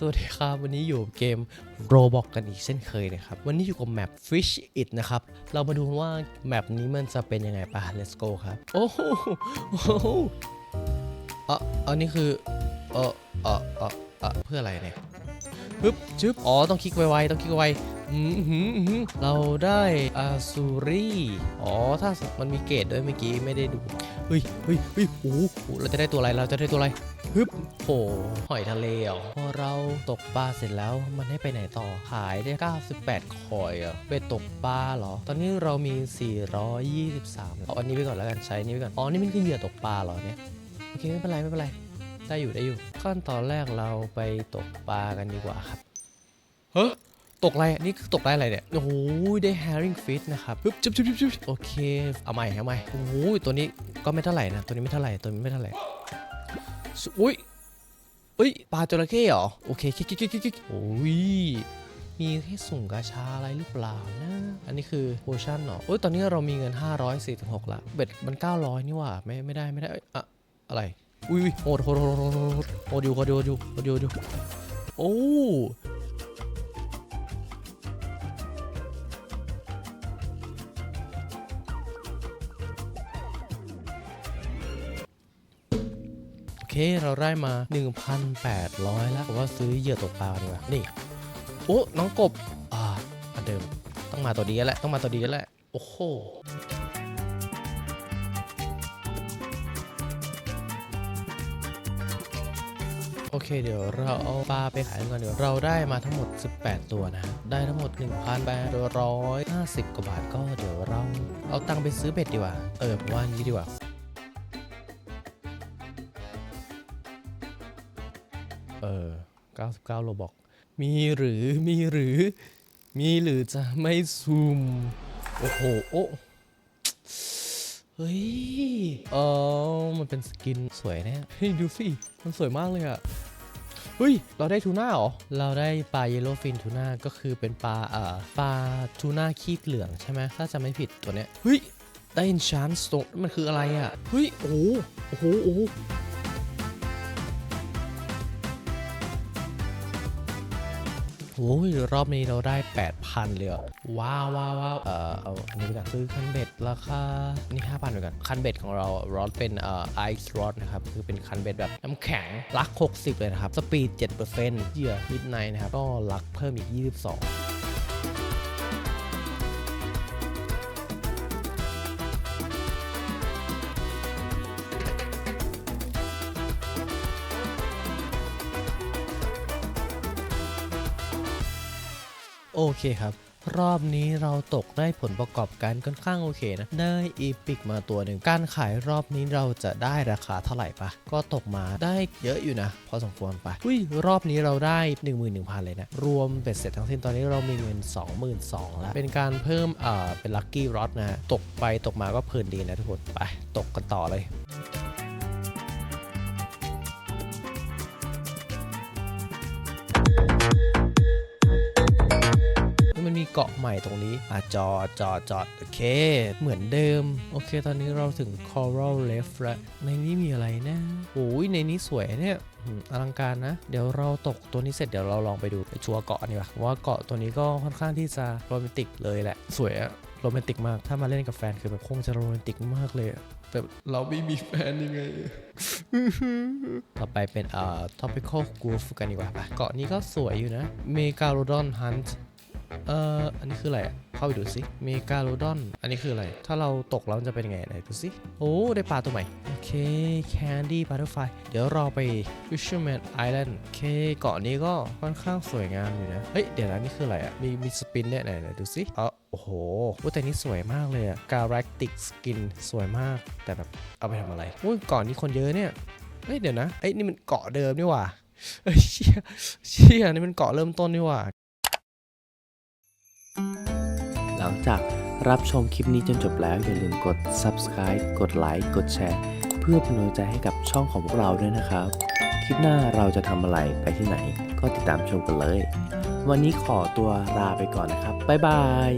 สวัสดีครับ วันนี้อยู่เกม Roblox กันอีกเช่นเคยนะครับ วันนี้อยู่กับแมป Fish It นะครับ เรามาดูว่าแมปนี้มันจะเป็นยังไงปะ let's go ครับ โอ้โหโอ้โหอะอันนี้คือเออเออเออเออเพื่ออะไรเนี่ยปึ๊บจึ๊บอ๋อ ต้องคลิกไวๆต้องคลิกไว ๆอืมหืมหืมเราได้อาซูรีอ๋อ ถ้ามันมีเกรดด้วยเมื่อกี้ไม่ได้ดู เฮ้ยเฮ้ยเฮ้ยโอ้โหเราจะได้ตัวอะไร เราจะได้ตัวอะไรฮึบโหหอยทะเลเหรอพอเราตกปลาเสร็จแล้วมันให้ไปไหนต่อ ขายได้ 98 คอยอะไปตกปลาเหรอ ตอนนี้เรามี 423เอาอันนี้ไปก่อนแล้วกัน ใช้อันนี้ไปก่อน อ๋อ นี่มันคือเหยื่อตกปลาเหรอเนี่ย โอเค ไม่เป็นไรไม่เป็นไร ได้อยู่ได้อยู่ ขั้นตอนแรกเราไปตกปลากันดีกว่าครับ เฮ้ ตกอะไรอะนี่คือตกได้อะไรเนี่ย โอ้โห ได้ herring fish นะครับปึ๊บจุ๊บจุ๊บจุ๊บจุ๊บโอเค เอาใหม่เอาใหม่โอ้โห ตัวนี้ก็ไม่เท่าไหร่นะ ตัวนี้ไม่เท่าไหร่ ตัวนี้ไม่เท่าไหร่ อุ้ยอุ้ย ปลาจระเข้เหรอ โอเคคิกคิกคิกคิกคิกโอ้ยมีให้สุ่มกาชาอะไรหรือเปล่านะ อันนี้คือโพชั่นเหรอโอ้ย ตอนนี้เรามีเงิน 546ละเบ็ดมัน 900 นี่หว่าไม่ไม่ได้ไม่ได้เอ้ยอะอะไร อุ้ยอุ้ยโหดโหดโหดโหดโหดโหดโหดอยู่โหดอยู่โหดอยู่โหดอยู่โหดอ เคเราได้มา 1,800 แล้วว่าซื้อเหยื่อตกปลาดีกว่า นี่ โอ้น้องกบ อ่าอันเดิม ต้องมาตัวดีกันแหละ ต้องมาตัวดีกันแหละ โอ้โหโอเคเดี๋ยวเราเอาปลาไปขายกันก่อนเดี๋ยวเราได้มาทั้งหมด 18 ตัวนะ ได้ทั้งหมด 1,850 กว่าบาทก็เดี๋ยวเราเอาตังค์ไปซื้อเบ็ดดีกว่า เออผมว่าอย่านี้ดีกว่า เออ 99 โลบอก มีหรือ มีหรือ มีหรือจะไม่ซูม โอ้โห โอ้ เฮ้ย เออ มันเป็นสกินสวยแน่เฮ้ย ดูสิ มันสวยมากเลยอะเฮ้ย เราได้ทูน่าเหรอ เราได้ปลาเยลโลฟินทูน่าก็คือเป็นปลาเอ่อปลาทูน่าขี้เหลืองใช่ไหมถ้าจะไม่ผิดตัวเนี้ย เฮ้ย ได้ enchant stone มันคืออะไรอะเฮ้ย โอ้โห โอ้โห โอ้ยรอบนี้เราได้ 8,000 เลยว้าวว้าวว้าวเอ่อเอาอันนี้ไปก่อนซื้อคันเบ็ดราคา นี่ 5,000ไปก่อนคันเบ็ดของเรารอดเป็นเอ่อไอซ์รอดนะครับ คือเป็นคันเบ็ดแบบน้ำแข็งลัก 60 เลยนะครับ สปีด 7%เหยื่อมิดไนนะครับ ก็ลักเพิ่มอีก 22 โอเคครับ รอบนี้เราตกได้ผลประกอบการค่อนข้างโอเคนะ ได้อีพิกมาตัวหนึ่ง การขายรอบนี้เราจะได้ราคาเท่าไหร่ปะ ก็ตกมาได้เยอะอยู่นะ พอสมควรไปอุ้ยรอบนี้เราได้ 11,000 เลยนะ รวมเบ็ดเสร็จทั้งสิ้นตอนนี้เรามีเงิน 22,000แล้ว เป็นการเพิ่มเอ่อเป็นลัคกี้รอดนะ ตกไปตกมาก็เพลินดีนะทุกคน ไป ตกกันต่อเลย เกาะใหม่ตรงนี้อะจอดจอดจอดโอเค เหมือนเดิม โอเค ตอนนี้เราถึง Coral Reef แล้วในนี้มีอะไรนะโอ้ยในนี้สวยเนี่ยอืมอลังการนะ เดี๋ยวเราตกตัวนี้เสร็จเดี๋ยวเราลองไปดูไปชัวร์เกาะนี่ว่าว่าเกาะตัวนี้ก็ค่อนข้างที่จะโรแมนติกเลยแหละ สวยอะโรแมนติกมาก ถ้ามาเล่นกับแฟนคือแบบคงจะโรแมนติกมากเลยอะแต่เราไม่มีแฟนยังไง ต่อไปเป็นเอ่อ topical groove กันดีกว่าปะเกาะนี้ก็สวยอยู่นะ Megalodon Hunt เอ่อ อันนี้คืออะไรอะเข้าไปดูสิเมกาโลดอน อันนี้คืออะไร ถ้าเราตกแล้วมันจะเป็นยังไงไหนดูสิโอ้ ได้ปลาตัวใหม่ โอเค Candy Butterfly เดี๋ยวรอไป Fisherman Island โอเค เกาะนี้ก็ค่อนข้างสวยงามอยู่นะ เฮ้ย เดี๋ยวนะนี่คืออะไรอะมีมีสปินเนี่ยไหนไหนดูสิอ๋อโอ้โหว่าแต่นี่สวยมากเลยอะ Galactic Skin สวยมาก แต่แบบเอาไปทำอะไรอุ้ยเกาะนี้คนเยอะเนี่ย เฮ้ยเดี๋ยวนะ เอ้ยนี่มันเกาะเดิมนี่หว่าเฮ้ยเชี่ยเชี่ยนี่มันเกาะเริ่มต้นนี่หว่า หลังจากรับชมคลิปนี้จนจบแล้ว อย่าลืมกด subscribe กดไลค์กดแชร์ เพื่อเป็นกำลังใจให้กับช่องของพวกเราด้วยนะครับ คลิปหน้าเราจะทำอะไรไปที่ไหน ก็ติดตามชมกันเลย วันนี้ขอตัวลาไปก่อนนะครับ บ๊ายบาย